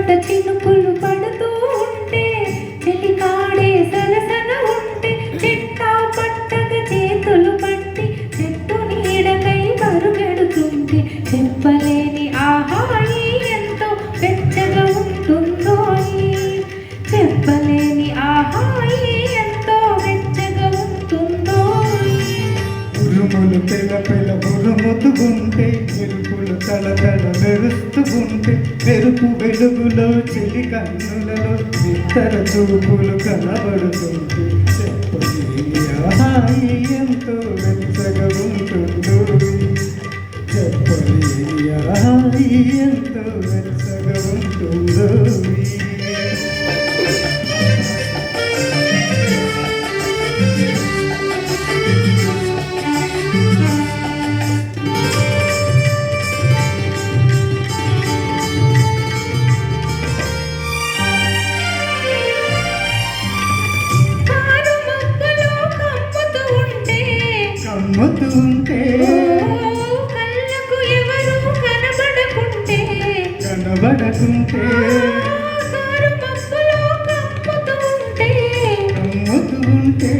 చినుకులు పడుతూ ఉంటే చెలికాడే సరసన ఉంటే ఉరుముతుకుంటే మెరుపులు తల తల మెరుస్తుకుంటే మెరుపు వెలుగులో చెలి కన్నులలో ఇతర చూపులు కనబడుతుంటే చెప్పని ఎంతో వెచ్చగా ఉంటుంది కనబడకుంటే కారు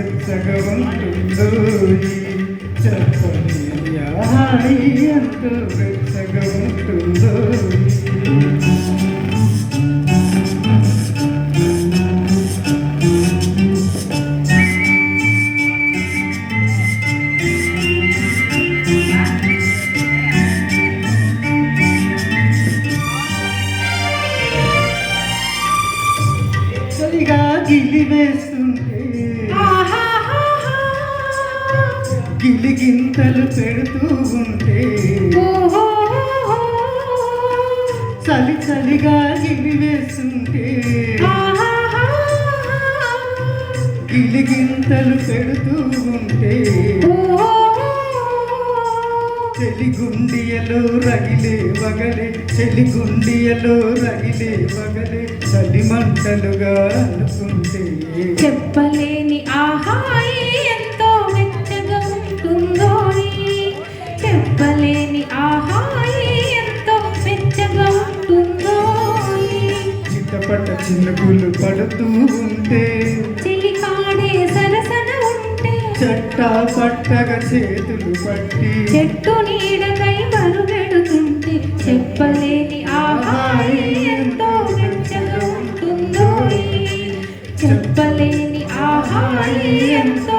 ఎంతో వెచ్చగా ఉంటుందో చెప్పని హాయి ఎంతో వెచ్చగా ఉంటుందో సరిగా గిలి వేస్తుంటే గిలిగింతలు పెడుతూ ఉంటే. చలి చలిగా గిలి వేస్తుంటే. ఆహాహాహా. గిలిగింతలు పెడుతూ ఉంటే. చెలిగుండియలో రగిలే వగలే. చెలిగుండియలో రగిలే వగలే. చలి మంటలుగా అనుకుంటే చెప్పలేని ఆహాయి చిట్టపట్ట చినుకులు పడుతూ ఉంటే చెలికాడే సరసన ఉంటే చట్టా పట్టగా చేతులు పట్టి చెట్టు నీడకై మరుగెడుతుంటే చెప్పలేని ఆహాయి ఎంతో వెచ్చగా ఉంటుందో చెప్పలేని ఆహాయి ఎంతో